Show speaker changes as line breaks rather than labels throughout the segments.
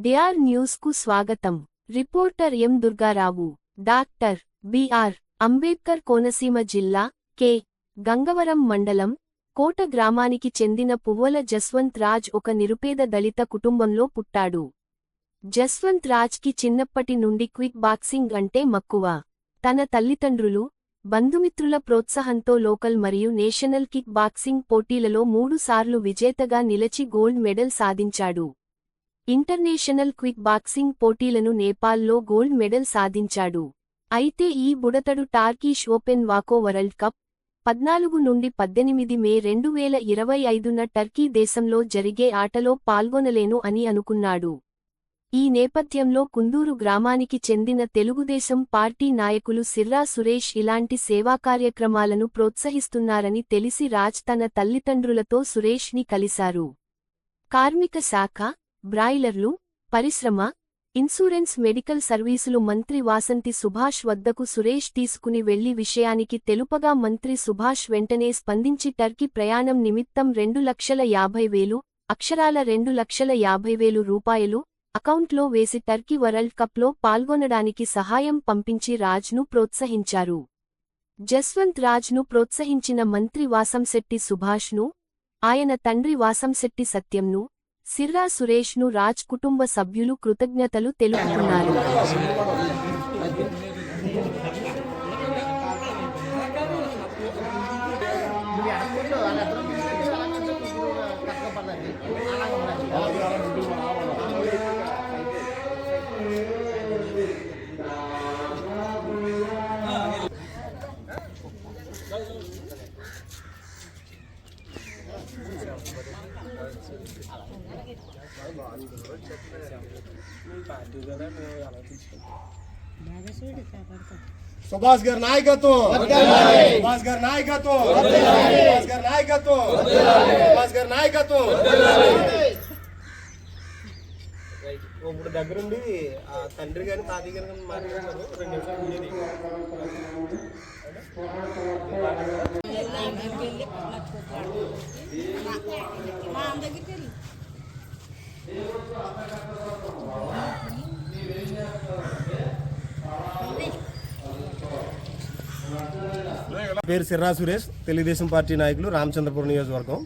DR న్యూస్కు స్వాగతం. Reporter M Durgarao doctor BR Ambedkar Konaseema జిల్లా కె. గంగవరం మండలం కోట గ్రామానికి చెందిన పువ్వల జస్వంత్ రాజ్ ఒక నిరుపేద దళిత కుటుంబంలో పుట్టాడు. జస్వంత్ రాజ్కి చిన్నప్పటి నుండి క్విక్ బాక్సింగ్ అంటే మక్కువ. తన తల్లిదండ్రులు బంధుమిత్రుల ప్రోత్సాహంతో లోకల్ మరియు నేషనల్ కిక్ బాక్సింగ్ పోటీలలో మూడుసార్లు విజేతగా నిలిచి గోల్డ్ మెడల్ సాధించాడు. ఇంటర్నేషనల్ క్విక్ బాక్సింగ్ పోటీలను నేపాల్లో గోల్డ్ మెడల్ సాధించాడు. అయితే ఈ బుడతడు టార్కీష్ ఓపెన్ వాకో వరల్డ్ కప్ పద్నాలుగు నుండి పద్దెనిమిది మే రెండు వేల ఇరవై ఐదున టర్కీ దేశంలో జరిగే ఆటలో పాల్గొనలేను అని అనుకున్నాడు. ఈ నేపథ్యంలో కుందూరు గ్రామానికి చెందిన తెలుగుదేశం పార్టీ నాయకులు సిర్రా సురేష్ ఇలాంటి సేవా కార్యక్రమాలను ప్రోత్సహిస్తున్నారని తెలిసి రాజ్ తన తల్లిదండ్రులతో సురేష్ని కలిశారు. కార్మిక శాఖ బ్రాయిలర్లు పరిశ్రమ ఇన్సూరెన్స్ మెడికల్ సర్వీసులు మంత్రి వాసంతి సుభాష్ వద్దకు సురేష్ తీసుకుని వెళ్ళి విషయానికి తెలుపగా మంత్రి సుభాష్ వెంటనే స్పందించి టర్కీ ప్రయాణం నిమిత్తం రెండు లక్షల యాభై వేలు అక్షరాల రెండు లక్షల యాభై వేలు రూపాయలు అకౌంట్లో వేసి టర్కీ వరల్డ్ కప్లో పాల్గొనడానికి సహాయం పంపించి రాజ్ను ప్రోత్సహించారు. జస్వంత్ రాజ్ను ప్రోత్సహించిన మంత్రి వాసంశెట్టి సుభాష్ను ఆయన తండ్రి వాసంశెట్టి సత్యంను సిర్రా సురేష్ను రాజ్ కుటుంబ సభ్యులు కృతజ్ఞతలు తెలుపుతున్నారు
సుభాష్ గారి నాయకత్వం. సుభాష్ గారి నాయకత్వం. సుభాష్ గారి నాయకత్వం. సుభాష్ గారి నాయకత్వం. ఇప్పుడు దగ్గరుండి ఆ తండ్రి గాని తాతయ్య గాని కానీ మాట్లాడతారు. రెండు నిమిషాలు ఉండేది పేరు సిర్రా సురేష్ తెలుగుదేశం పార్టీ నాయకులు రామచంద్రపురం నియోజకవర్గం.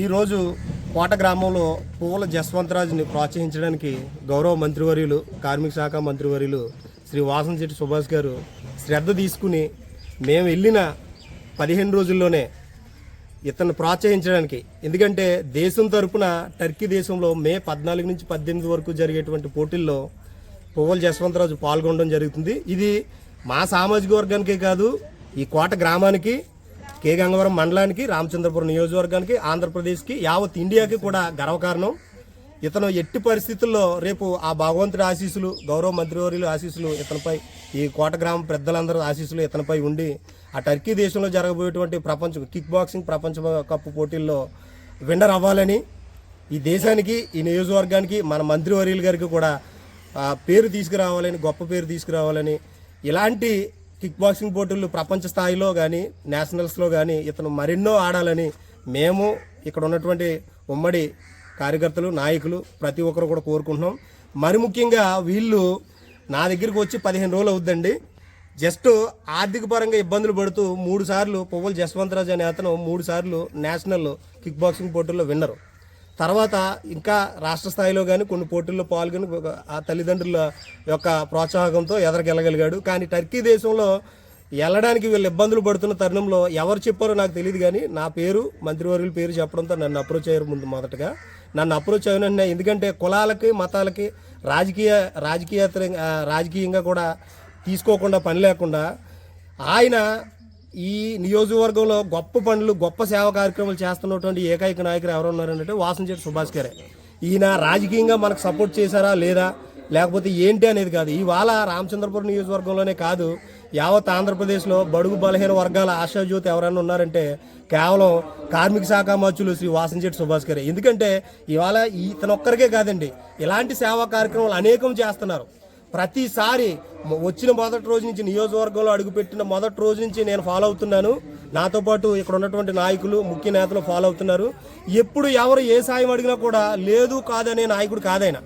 ఈరోజు కోట గ్రామంలో పువ్వుల జస్వంతరాజుని ప్రోత్సహించడానికి గౌరవ మంత్రివర్యులు కార్మిక శాఖ మంత్రివర్యులు శ్రీ వాసంశెట్టి సుభాష్ గారు శ్రద్ధ తీసుకుని మేము వెళ్ళిన పదిహేను రోజుల్లోనే ఇతను ప్రోత్సహించడానికి. ఎందుకంటే దేశం తరపున టర్కీ దేశంలో మే పద్నాలుగు నుంచి పద్దెనిమిది వరకు జరిగేటువంటి పోటీల్లో పువ్వల జస్వంతరాజు పాల్గొనడం జరుగుతుంది. ఇది మా సామాజిక వర్గానికే కాదు ఈ కోట గ్రామానికి కే గంగవరం మండలానికి రామచంద్రపురం నియోజకవర్గానికి ఆంధ్రప్రదేశ్కి యావత్ ఇండియాకి కూడా గర్వకారణం. ఇతను ఎట్టి పరిస్థితుల్లో రేపు ఆ భగవంతుడి ఆశీస్సులు గౌరవ మంత్రివర్యుల ఆశీస్సులు ఇతనిపై ఈ కోట గ్రామ పెద్దలందరూ ఆశీస్సులు ఇతనిపై ఉండి ఆ టర్కీ దేశంలో జరగబోయేటువంటి ప్రపంచ కిక్ బాక్సింగ్ ప్రపంచ కప్ పోటీల్లో విన్నర్ అవ్వాలని ఈ దేశానికి ఈ నియోజకవర్గానికి మన మంత్రివర్యుల గారికి కూడా పేరు తీసుకురావాలని గొప్ప పేరు తీసుకురావాలని ఇలాంటి కిక్ బాక్సింగ్ పోటీలు ప్రపంచ స్థాయిలో కానీ నేషనల్స్లో కానీ ఇతను మరెన్నో ఆడాలని మేము ఇక్కడ ఉన్నటువంటి ఉమ్మడి కార్యకర్తలు నాయకులు ప్రతి ఒక్కరు కూడా కోరుకుంటున్నాం. మరి ముఖ్యంగా వీళ్ళు నా దగ్గరికి వచ్చి పదిహేను రోజులు అవుద్దండి. జస్ట్ ఆర్థిక పరంగా ఇబ్బందులు పడుతూ మూడు సార్లు పువ్వుల జస్వంతరాజు అనే అతను మూడు సార్లు నేషనల్ కిక్ బాక్సింగ్ పోటీల్లో విన్నరు. తర్వాత ఇంకా రాష్ట్ర స్థాయిలో కానీ కొన్ని పోటీల్లో పాల్గొని ఒక ఆ తల్లిదండ్రుల యొక్క ప్రోత్సాహంతో ఎదరికెళ్ళగలిగాడు కానీ టర్కీ దేశంలో వెళ్ళడానికి వీళ్ళు ఇబ్బందులు పడుతున్న తరుణంలో ఎవరు చెప్పారో నాకు తెలియదు కానీ నా పేరు మంత్రివర్యుల పేరు చెప్పడంతో నన్ను అప్రోచ్ అయ్యారు ముందు మొదటగా. నన్ను అప్రోచ్ అయిన ఎందుకంటే కులాలకి మతాలకి రాజకీయ రాజకీయ రాజకీయంగా కూడా తీసుకోకుండా పని లేకుండా ఆయన ఈ నియోజకవర్గంలో గొప్ప పనులు గొప్ప సేవా కార్యక్రమాలు చేస్తున్నటువంటి ఏకైక నాయకులు ఎవరు ఉన్నారంటే వాసంచేటి సుభాష్ గారే. ఈయన రాజకీయంగా మనకు సపోర్ట్ చేశారా లేదా? లేకపోతే ఏంటి అనేది కాదు. ఇవాళ రామచంద్రపురం నియోజకవర్గంలోనే కాదు యావత్ ఆంధ్రప్రదేశ్లో బడుగు బలహీన వర్గాల ఆశాజ్యోతి ఎవరైనా ఉన్నారంటే కేవలం కార్మిక శాఖ మంత్రులు శ్రీ వాసంశెట్టి సుభాష్ గారే. ఎందుకంటే ఇవాళ ఇతనొక్కరికే కాదండి ఇలాంటి సేవా కార్యక్రమాలు అనేకం చేస్తున్నారు. ప్రతిసారి వచ్చిన మొదటి రోజు నుంచి నియోజకవర్గంలో అడుగుపెట్టిన మొదటి రోజు నుంచి నేను ఫాలో అవుతున్నాను. నాతో పాటు ఇక్కడ ఉన్నటువంటి నాయకులు ముఖ్య నేతలు ఫాలో అవుతున్నారు. ఎప్పుడు ఎవరు ఏ సాయం అడిగినా కూడా లేదు కాదనే నాయకుడు కాదైనా.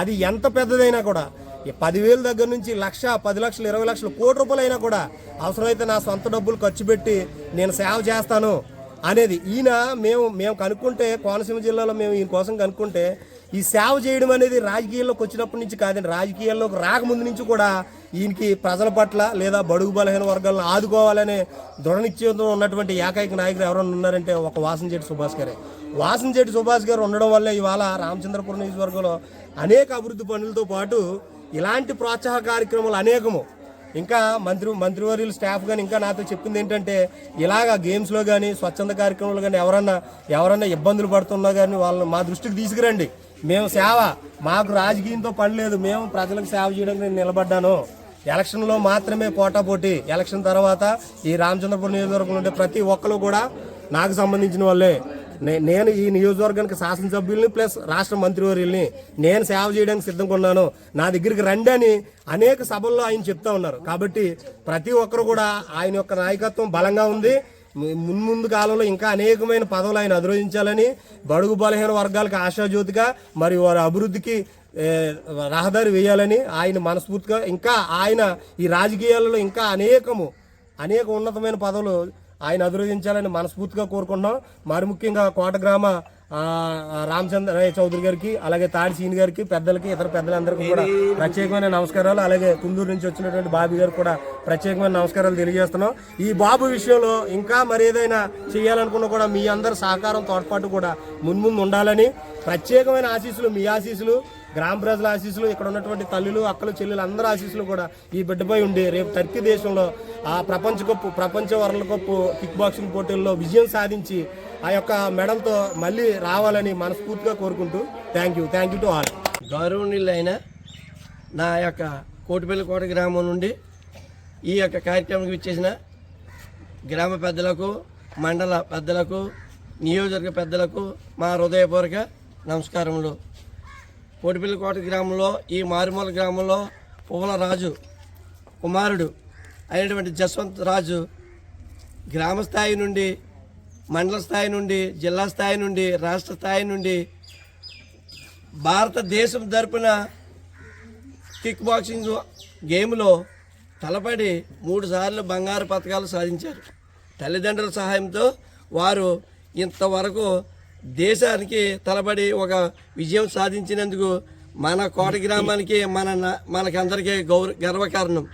అది ఎంత పెద్దదైనా కూడా ఈ పదివేల దగ్గర నుంచి లక్ష పది లక్షలు ఇరవై లక్షలు కోటి రూపాయలు అయినా కూడా అవసరమైతే నా సొంత డబ్బులు ఖర్చు పెట్టి నేను సేవ చేస్తాను అనేది ఈయన మేము మేము కనుక్కుంటే కోనసీమ జిల్లాలో మేము ఈయన కోసం కనుక్కుంటే ఈ సేవ చేయడం అనేది రాజకీయాల్లోకి వచ్చినప్పటి నుంచి కాదండి రాజకీయాల్లోకి రాకముందు నుంచి కూడా ఈయనకి ప్రజల పట్ల లేదా బడుగు బలహీన వర్గాలను ఆదుకోవాలనే దృఢనిశ్చయంతో ఉన్నటువంటి ఏకైక నాయకుడు ఎవరైనా ఉన్నారంటే ఒక వాసంశెట్టి సుభాష్ గారే. వాసంశెట్టి సుభాష్ గారు ఉండడం వల్లే ఇవాళ రామచంద్రపురం నియోజకవర్గంలో అనేక అభివృద్ధి పనులతో పాటు ఇలాంటి ప్రోత్సాహ కార్యక్రమాలు అనేకము. ఇంకా మంత్రి మంత్రివర్యులు స్టాఫ్ కానీ ఇంకా నాతో చెప్పింది ఏంటంటే ఇలాగా గేమ్స్లో కానీ స్వచ్ఛంద కార్యక్రమాలు కానీ ఎవరన్నా ఎవరన్నా ఇబ్బందులు పడుతున్నా కానీ వాళ్ళని మా దృష్టికి తీసుకురండి. మేము సేవ మాకు రాజకీయంతో పని లేదు. మేము ప్రజలకు సేవ చేయడానికి నేను నిలబడ్డాను. ఎలక్షన్లో మాత్రమే పోటాపోటీ ఎలక్షన్ తర్వాత ఈ రామచంద్రపురం నియోజకవర్గంలో ఉండే ప్రతి ఒక్కరు కూడా నాకు సంబంధించిన వాళ్ళే. నేను ఈ నియోజకవర్గానికి శాసనసభ్యుల్ని ప్లస్ రాష్ట్ర మంత్రివర్యుల్ని నేను సేవ చేయడానికి సిద్ధంగా ఉన్నాను. నా దగ్గరికి రండి అని అనేక సభల్లో ఆయన చెప్తా ఉన్నారు. కాబట్టి ప్రతి ఒక్కరు కూడా ఆయన యొక్క నాయకత్వం బలంగా ఉంది. మున్ముందు కాలంలో ఇంకా అనేకమైన పదవులు ఆయన అధిరోహించాలని బడుగు బలహీన వర్గాలకు ఆశాజ్యోతిగా మరియు వారి అభివృద్ధికి రహదారి వేయాలని ఆయన మనస్ఫూర్తిగా ఇంకా ఆయన ఈ రాజకీయాలలో ఇంకా అనేకము అనేక ఉన్నతమైన పదవులు ఆయన అధిరోహించాలని మనస్ఫూర్తిగా కోరుకుంటున్నాం. మరి ముఖ్యంగా కోట గ్రామ ఆ, రామచంద్ర చౌదరి గారికి అలాగే తాడి సీని గారికి పెద్దలకి ఇతర పెద్దలందరికీ కూడా ప్రత్యేకమైన నమస్కారాలు. అలాగే కుందూరు నుంచి వచ్చినటువంటి బాబు గారికి కూడా ప్రత్యేకమైన నమస్కారాలు తెలియజేస్తున్నాం. ఈ బాబు విషయంలో ఇంకా మరి ఏదైనా చేయాలనుకున్నా కూడా మీ అందరి సహకారం తోడ్పాటు కూడా మున్ముందు ఉండాలని ప్రత్యేకమైన ఆశీస్సులు మీ ఆశీస్సులు. గ్రామ ప్రజల ఆశీస్సులు ఇక్కడ ఉన్నటువంటి తల్లులు అక్కలు చెల్లెలు అందరి ఆశీస్సులు కూడా ఈ బిడ్డపై ఉండి రేపు టర్కీ దేశంలో ఆ ప్రపంచ కప్పు ప్రపంచ వరల్డ్ కప్పు కిక్ బాక్సింగ్ పోటీల్లో విజయం సాధించి ఆ యొక్క మెడల్తో మళ్ళీ రావాలని మనస్ఫూర్తిగా కోరుకుంటూ thank you thank you to all
గౌరవనీయులైన నా యొక్క కోటిపల్లికోట గ్రామం నుండి ఈ యొక్క కార్యక్రమానికి ఇచ్చేసిన గ్రామ పెద్దలకు మండల పెద్దలకు నియోజకవర్గ పెద్దలకు మా హృదయపూర్వక నమస్కారములు. కోటిపల్లికోట గ్రామంలో ఈ మారుమూల గ్రామంలో పువ్వుల రాజు కుమారుడు అయినటువంటి జస్వంత్ రాజు గ్రామ స్థాయి నుండి మండల స్థాయి నుండి జిల్లా స్థాయి నుండి రాష్ట్ర స్థాయి నుండి భారతదేశం తరపున కిక్ బాక్సింగ్ గేమ్లో తలపడి మూడు సార్లు బంగారు పథకాలు సాధించారు. తల్లిదండ్రుల సహాయంతో వారు ఇంతవరకు దేశానికి తలబడి ఒక విజయం సాధించినందుకు మన కోట గ్రామానికి మన న- మనకందరికీ గౌర గర్వకారణం.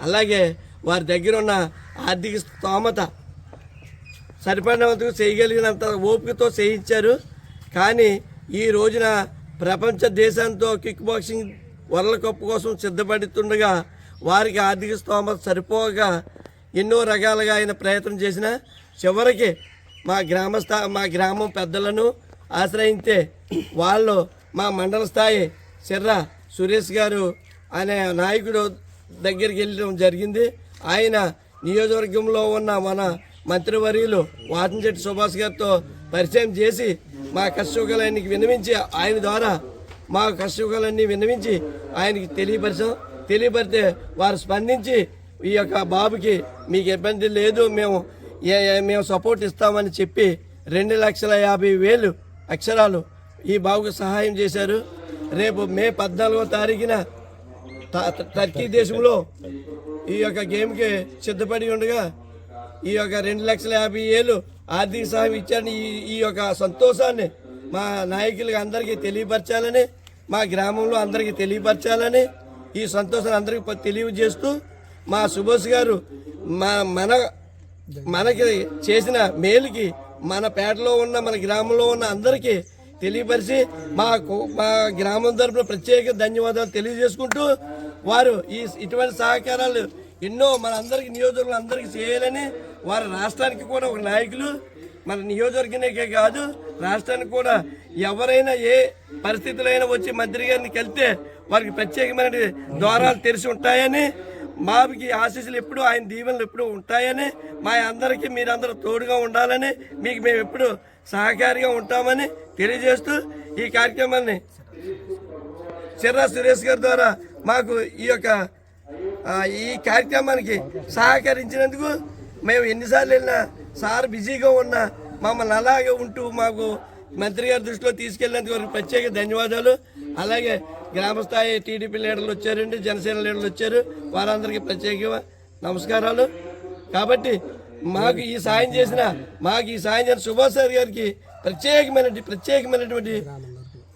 అలాగే వారి దగ్గర ఉన్న ఆర్థిక స్తోమత సరిపడినందుకు చేయగలిగినంత ఓపికతో చేయించారు. కానీ ఈ రోజున ప్రపంచ దేశంతో కిక్ బాక్సింగ్ వరల్డ్ కప్ కోసం సిద్ధపడుతుండగా వారికి ఆర్థిక స్తోమత సరిపోగా ఎన్నో రకాలుగా ఆయన ప్రయత్నం చేసిన. చివరికి మా గ్రామస్థ మా గ్రామం పెద్దలను ఆశ్రయించే వాళ్ళు మా మండల స్థాయి సిర్ర సురేష్ గారు అనే నాయకుడు దగ్గరికి వెళ్ళడం జరిగింది. ఆయన నియోజకవర్గంలో ఉన్న మన మంత్రివర్యులు వాటంశెట్టి సుభాష్ గారితో పరిచయం చేసి మా కష్టసుఖాలన్నీ విన్నవించి ఆయన ద్వారా మా కష్టసుఖాలన్నీ విన్నవించి ఆయనకి తెలియపరిచాం. తెలియపరితే వారు స్పందించి ఈ యొక్క బాబుకి మీకు ఇబ్బంది లేదు మేము మేము సపోర్ట్ ఇస్తామని చెప్పి రెండు లక్షల యాభై వేలు అక్షరాలు ఈ బాబుకు సహాయం చేశారు. రేపు మే పద్నాలుగో తారీఖున టర్కీ దేశంలో ఈ యొక్క గేమ్కి సిద్ధపడి ఉండగా ఈ యొక్క రెండు లక్షల యాభై ఏళ్ళు ఆర్థిక సహాయం ఇచ్చారని ఈ ఈ యొక్క సంతోషాన్ని మా నాయకులకు అందరికీ తెలియపరచాలని మా గ్రామంలో అందరికీ తెలియపరచాలని ఈ సంతోషాన్ని అందరికీ తెలియజేస్తూ మా సుభాష్ గారు మా మన మనకి చేసిన మేలుకి మన పేటలో ఉన్న మన గ్రామంలో ఉన్న అందరికీ తెలియపరిచి మాకు మా గ్రామం తరపున ప్రత్యేక ధన్యవాదాలు తెలియజేసుకుంటూ వారు ఈ ఇటువంటి సహకారాలు ఎన్నో మన అందరికి నియోజకవర్గం అందరికీ చేయాలని వారి రాష్ట్రానికి కూడా ఒక నాయకులు. మన నియోజకవర్గానికే కాదు రాష్ట్రానికి కూడా ఎవరైనా ఏ పరిస్థితులైనా వచ్చి మంత్రి గారిని కలిస్తే వారికి ప్రత్యేకమైన ద్వారాలు తెరిచి ఉంటాయని మాకి ఆశీస్సులు ఎప్పుడు ఆయన దీవెనలు ఎప్పుడు ఉంటాయని మా అందరికీ మీరందరూ తోడుగా ఉండాలని మీకు మేము ఎప్పుడు సహకారిగా ఉంటామని తెలియజేస్తూ ఈ కార్యక్రమాన్ని చిర్రా సురేష్ గారి ద్వారా మాకు ఈ యొక్క ఈ కార్యక్రమానికి సహకరించినందుకు మేము ఎన్నిసార్లు వెళ్ళినా సార్ బిజీగా ఉన్నా మమ్మల్ని అలాగే ఉంటూ మాకు మంత్రి గారి దృష్టిలో తీసుకెళ్ళినందుకు ప్రత్యేక ధన్యవాదాలు. అలాగే గ్రామ స్థాయి టీడీపీ లీడర్లు వచ్చారండి జనసేన లీడర్లు వచ్చారు. వారందరికీ ప్రత్యేక నమస్కారాలు. కాబట్టి మాకు ఈ సాయం చేసిన మాకు ఈ సాయం చేసిన సుభాష్ సార్ గారికి ప్రత్యేకమైన ప్రత్యేకమైనటువంటి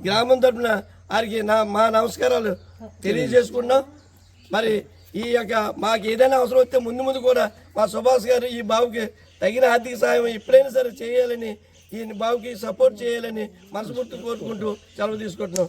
గ్రామం తరఫున వారికి నా మా నమస్కారాలు తెలియజేసుకున్నాం మరి ఈ యొక్క మాకు ఏదైనా అవసరం వస్తే ముందు ముందు కూడా మా సుభాష్ గారు ఈ బాబుకి తగిన ఆర్థిక సాయం ఎప్పుడైనా సరే చేయాలని ఈ బాబుకి సపోర్ట్ చేయాలని మనస్ఫూర్తి కోరుకుంటూ సెలవు తీసుకుంటున్నాం.